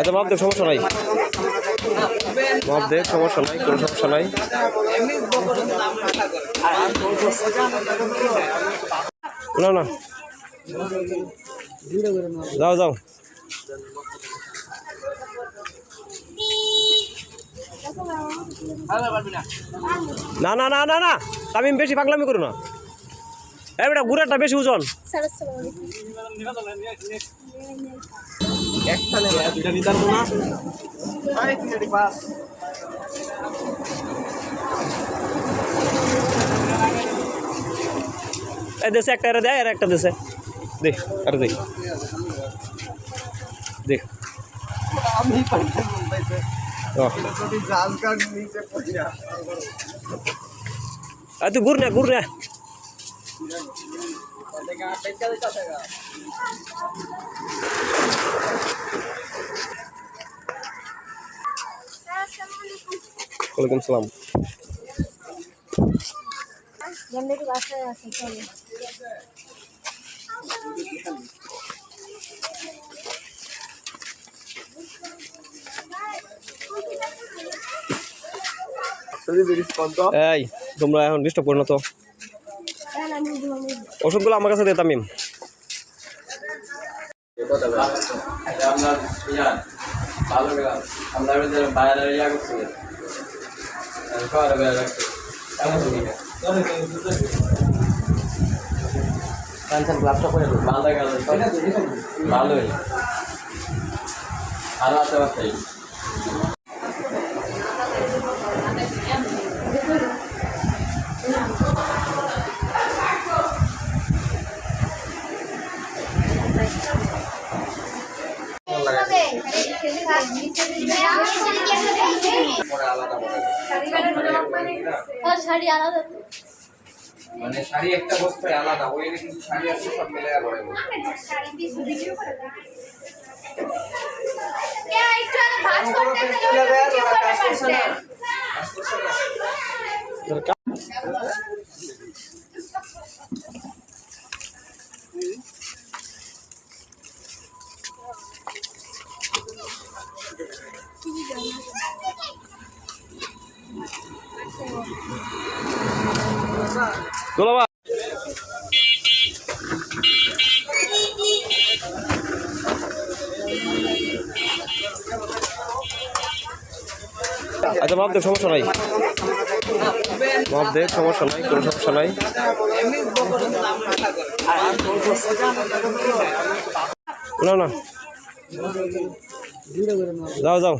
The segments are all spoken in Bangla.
আচ্ছা মাপ দেখ, সমস্যা নাই। মাপ দেখ, সমস্যা নাই, কোনো সমস্যা নাই। না না। যাও যাও। না না না না না। তামিম, বেশি পাগলামি করো না। এই বেটা গুড়াটা বেশি ওজন। একটা নেবে দুইটা নিতে পারব না আরে তিন এটি পাস এই দেশে একটা এরা দেয় আর একটা দেশে। দেখ আর দেখ দেখ আমি পাইতে বলতেছে ও যদি জাল কার্ড নিচে পড়িয়া আর তুই ঘুর না ঘুর না ওয়ালাইকুম সালাম। এই তোমরা এখন ডিস্টার্ব করো না তো। ওষুধগুলো আমার কাছে দে তামিম। আমরা ইয়ার ভালো মানে শাড়ি একটা বস্তায় আলাদা ওই কিছু শাড়ি আছে সব মিলে পরে দোলাবা মাপ সমস্যা নাই? মাপ সমস্যা নাই, কোনো সমস্যা নাই। না না। যাও যাও।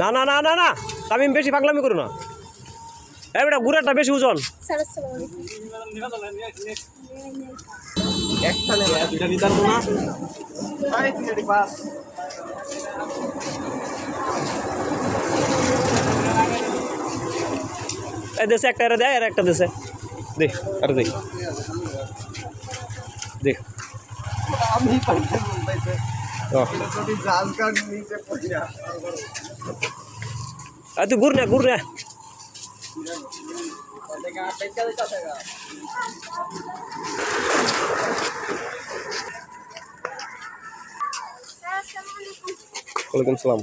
না না না না না। আমি বেশি পাগলামি করো না। এই বেটা গুড়াটা বেশি ওজন। একটা নেবে দুইটা নিতে পারব না? আরে তিন এটি পাস এই দেশে একটা এরা দেয় আর একটা দেশে। দেখ আর দেখ দেখ আমি পাইতে বলতেছে ও। যদি জাল কার্ড নিচে পড়িয়া আর তুই ঘুর না। ঘুর না। ওয়ালাইকুম সালাম।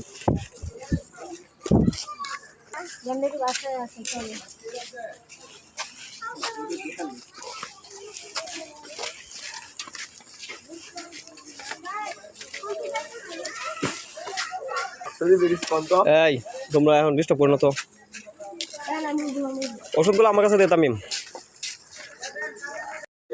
এই তোমরা এখন ডিস্টার্ব করো না তো। হ্যাঁ ওষুধগুলো আমার কাছে দে তামিম।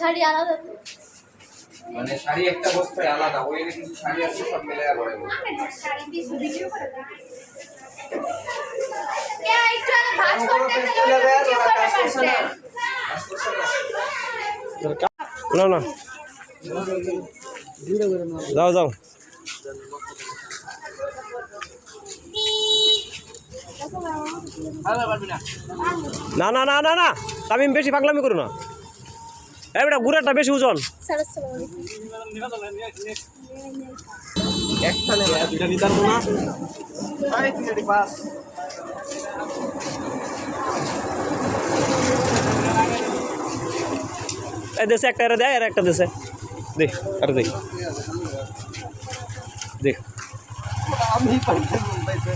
আলাদা করে শাড়ি আলাদা মানে শাড়ি একটা বস্তায় আলাদা ওই কিছু শাড়ি আছে সব মিলে পড়ে না। না। যাও যাও। না না না না না। তামিম বেশি পাগলামি করো না। এই বেটা, গুড়াটা বেশি ওজন। আসসালামু আলাইকুম একটা নেবে দুইটা নিতে পারব না এই তিন এটি পাঁচ এই দেশে একটা এরা দেয়, আর একটা দেশে। দেখ, আর দেখ। দেখ। আমি পাইতে বলতেছে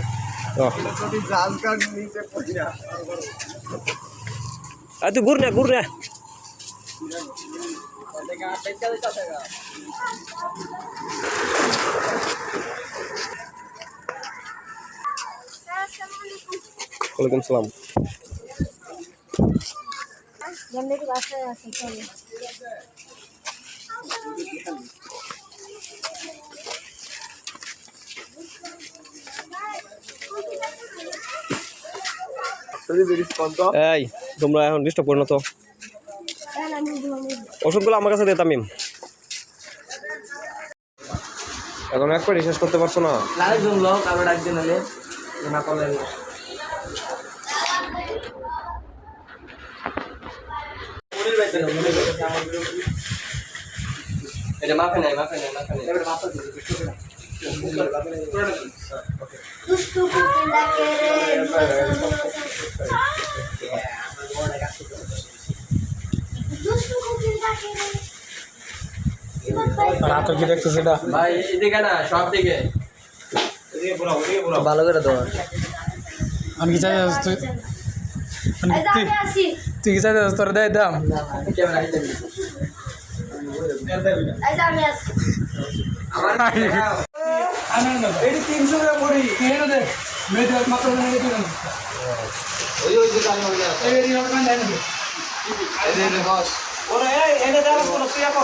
ও যদি জাল কার্ড নিতে পড়িয়া আর তুই ঘুর না ঘুর না। ওয়ালাইকুম সালাম। এই তোমরা এখন ডিস্টার্ব করো না তো। ওষুধগুলো আমার কাছে দে তামিম। এখন একবারই শেষ করতে পারছ না? লোক হলে এটা মাখে নাই মাখে নাই মাখে নাই দুষ্টু কুকুর ডাকে রে দুষ্টু কুকুর ডাকে রে রাত কি দেখছ সেটা? ভাই এদিকে না সব দিকে। ভালো করে দাও আমি কি চাই তুই তুই তুই কি চাই তোর দেয় দাম? তিনশো টাকা পড়ি। মাত্র ওই হয়ে ওরে এই এনে দাও কোনো তুই করে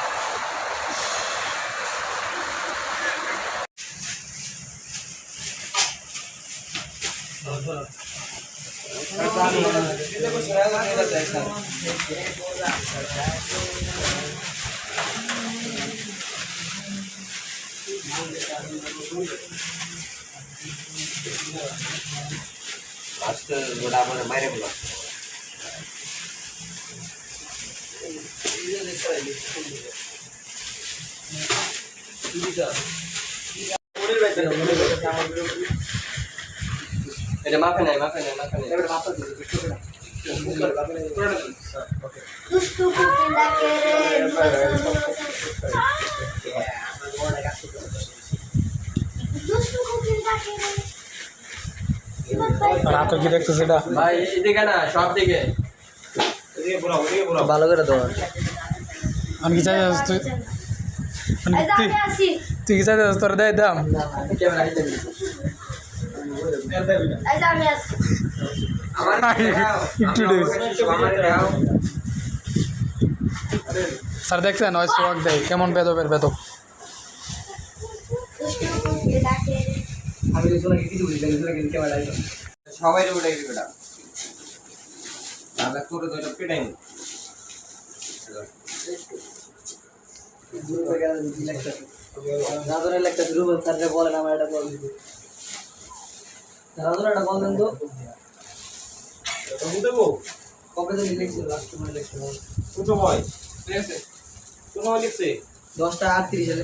কইছে বই তো সবার সামনে ভালো করে দাও কালু কালু মাংলো বড়া এটা মাখে নাই মাখে নাই মাখে নাই দুষ্টু দুষ্টু রাত কি দেখছ সেটা? ভাই এদিকে না সব দিকে। ভালো করে দাও আমি কি চাই তুই আমি তুই তুই কি চাই তোর দেয় দাম। ক্যামেরা স্যার দেখছেন? ওই সোয়াক দেয় কেমন বেদবের বেদব। সবাই রে উঠাই দিবে দাদা করে তো এটা পেটাই রাজনের একটা স্যারকে বলেন আমার এটা বল এটা বলেন তো। দেবো? কবে তো লিখছিল লাস্ট সময় লিখছিল কোন সময় ঠিক আছে। কোন সময় লিখছে? দশটা আটত্রিশ সালে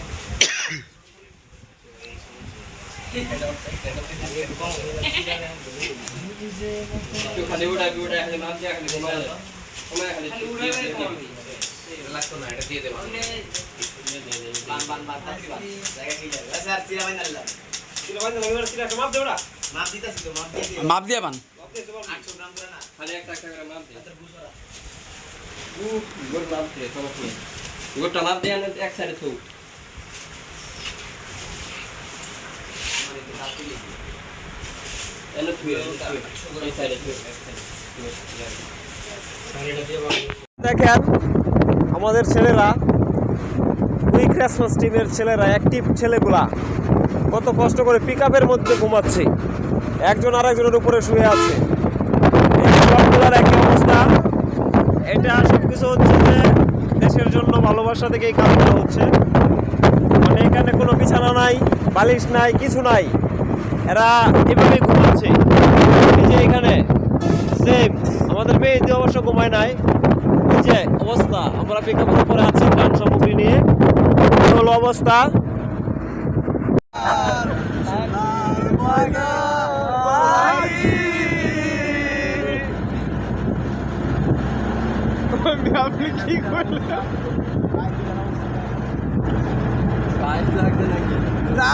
তিনশো গ্রাম আচ্ছা দুটো প্লাস চারটো প্লাস তোমরা এ করো সমস্যা নাই কাজ করো বাকিটা পরে বুঝতে পারছি করিলাম তো এনে এক্সট্রা দেওয়া আমরা একটু সরো দিই আবার আমি দিতে দিই মাপ দিয়ে পান গোটা মাপ দিয়ে এক সাইডে থু এনে থুয়ে এই সাইডে থুয়ে দেখেন, আমাদের ছেলেরা উই ক্রিসমাস টিমের ছেলেরা অ্যাক্টিভ ছেলেগুলা, কত কষ্ট করে পিক আপের মধ্যে ঘুমাচ্ছে। একজন আরেকজনের উপরে শুয়ে আছে। একই অবস্থা। এটা সব কিছু হচ্ছে যে দেশের জন্য ভালোবাসা থেকে এই কাজগুলো হচ্ছে। মানে এখানে কোনো বিছানা নাই, বালিশ নাই, কিছু নাই। এরা এভাবে ঘুমাচ্ছে। এই যে এখানে সেম আমাদের মেয়ে এতে অবশ্য ঘুমায় নাই। যে অবস্থা, আমরা পিকআপের করে আছি গান সামগ্রী নিয়ে হলো অবস্থা।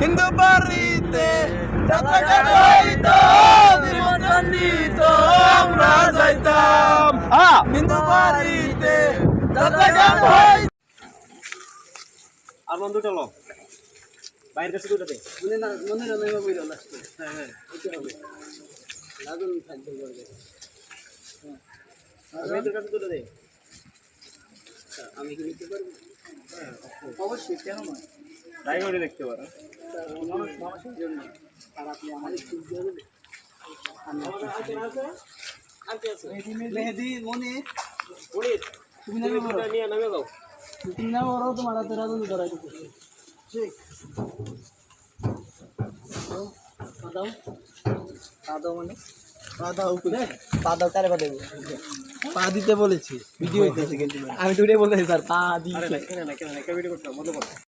হিন্দু বাড়িতে যাত্রা কাটাইতো জীবন দিত আমরা যাইতাম হিন্দু বাড়িতে যাত্রা কাটাই আর বন্ধু চলো বাইরের কাছে দুটো দে মনে না মনে না নেমে বইরো লাস্ট হ্যাঁ হ্যাঁ ওইটা হবে লাগুন থাকবে করবে বাইরের কাছে দুটো দে আমি কি নিতে পারব অবশ্যই কেন নয় ট্রাই করে দেখতে পারো মানুষের জন্য আর আপনি আমাদের সুখ দিয়ে দেবে মেহেদি মনে তুমি নামে বলো নামে যাও তুমি নামে বলো তোমার হাতে রাজনী ধরাই দিতে ঠিক পাদাও পাদাও মানে পাদাও করে পাদাও কারে পা দেবো পা দিতে বলেছি ভিডিও হইতেছে কিন্তু আমি তো ওটাই বলতেছি স্যার পা ভিডিও করতে মজা করতে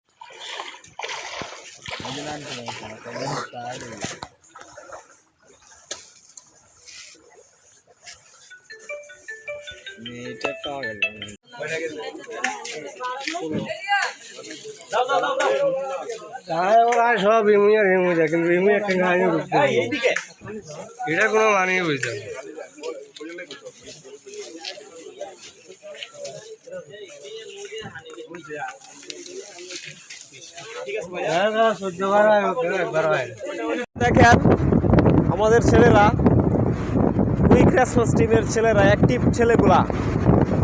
সব রিমুই আর রিমুই যায় কিন্তু রিমুই একটা এইদিকে এটা কোনো মানেই বুঝতে দেখেন, আমাদের ছেলেরা উই ক্রিসমাস টিমের ছেলেরা অ্যাক্টিভ ছেলেগুলা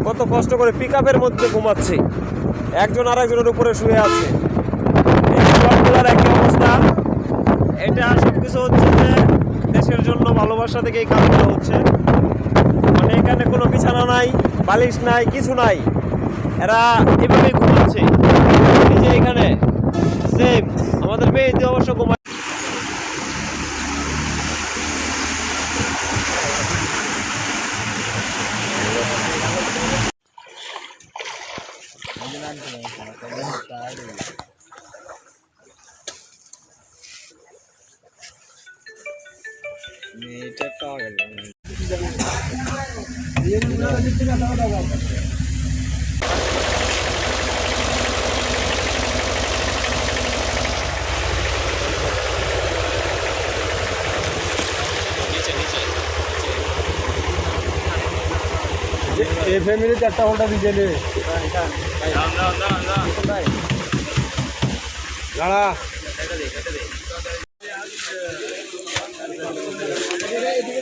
কত কষ্ট করে পিক মধ্যে ঘুমাচ্ছে। একজন আরেকজনের উপরে শুয়ে আছে। এটা সব কিছু হচ্ছে যে দেশের জন্য ভালোবাসা থেকে এই কাজগুলো হচ্ছে। মানে এখানে কোনো বিছানা নাই, বালিশ নাই, কিছু নাই। এরা এভাবেই ঘুমাচ্ছে। যে এখানে সেম আমাদের মেয়েতে অবশ্য এই ফ্যামিলিতে একটা হোল্ডার দিয়ে দেবে দাঁড়া। এদিকে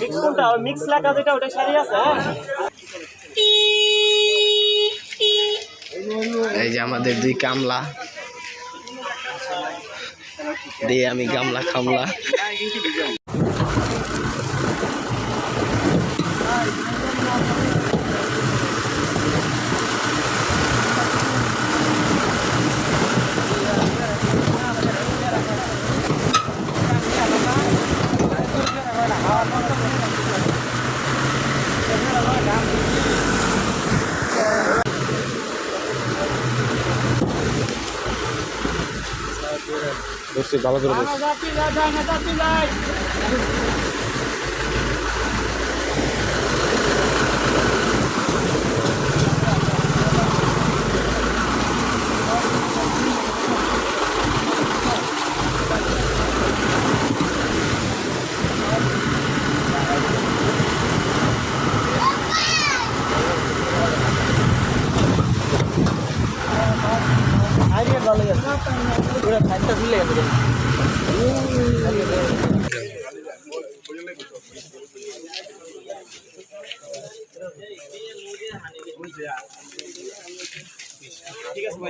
মিক্স কোনটা? মিক্স লেখা যেটা ওটা সারি আছে এই যে আমাদের দুই কামলা দিয়ে আমি গামলা খামলা। সহ্য করা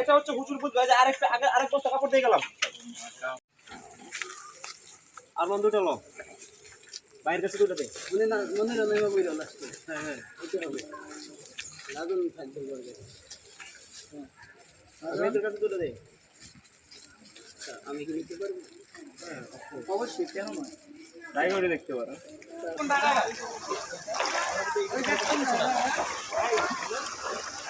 এটা হচ্ছে হুজুর বুঝ আরেক আগে- আরেক বস্তা কাপড় দিয়ে গেলাম। আর মান দুটো লো বাইরের কাছে দুটো দে। মনে না মনে না লাস্ট হ্যাঁ হ্যাঁ ওইটা হবে। লাগুন থাকবে বলবে। বাইরের কাছে দুটো দে। আমি কি নিতে পারব? হ্যাঁ অবশ্যই কেন নয় ট্রাই করে দেখতে পারো।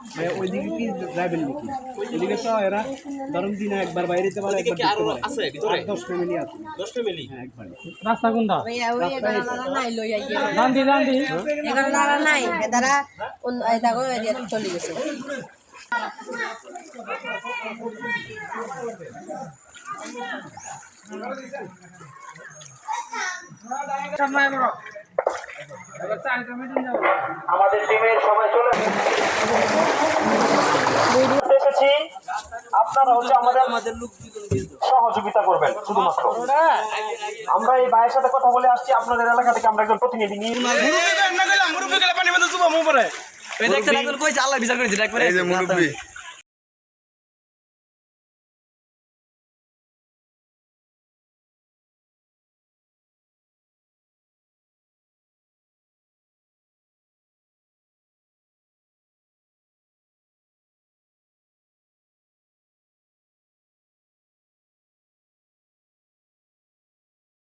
কয়টা ওইদিকে কি যাবেন নাকি? ওইদিকে তো এরা ধরুন দিনে একবার বাইরে যেতে পারে একবার আরও আছে ভিতরে আট দশ ফ্যামিলি আছে। দশ ফ্যামিলি হ্যাঁ একবার। রাস্তা কোনটা? নাই লই আইয়ে গান্ধী গান্ধী। এখানে নারা নাই এদারা এটা করে চলে গেছে। আমাদের টিমের সবাই চলে এসেছি আপনারা হচ্ছে আমাদের আমাদের সহযোগিতা করবেন শুধুমাত্র। আমরা এই ভাইয়ের সাথে কথা বলে আসছি আপনাদের এলাকা থেকে আমরা একজন প্রতিনিধি নিয়ে এই দেখছেন কইছে আল্লাহ বিচার করেছে একবারে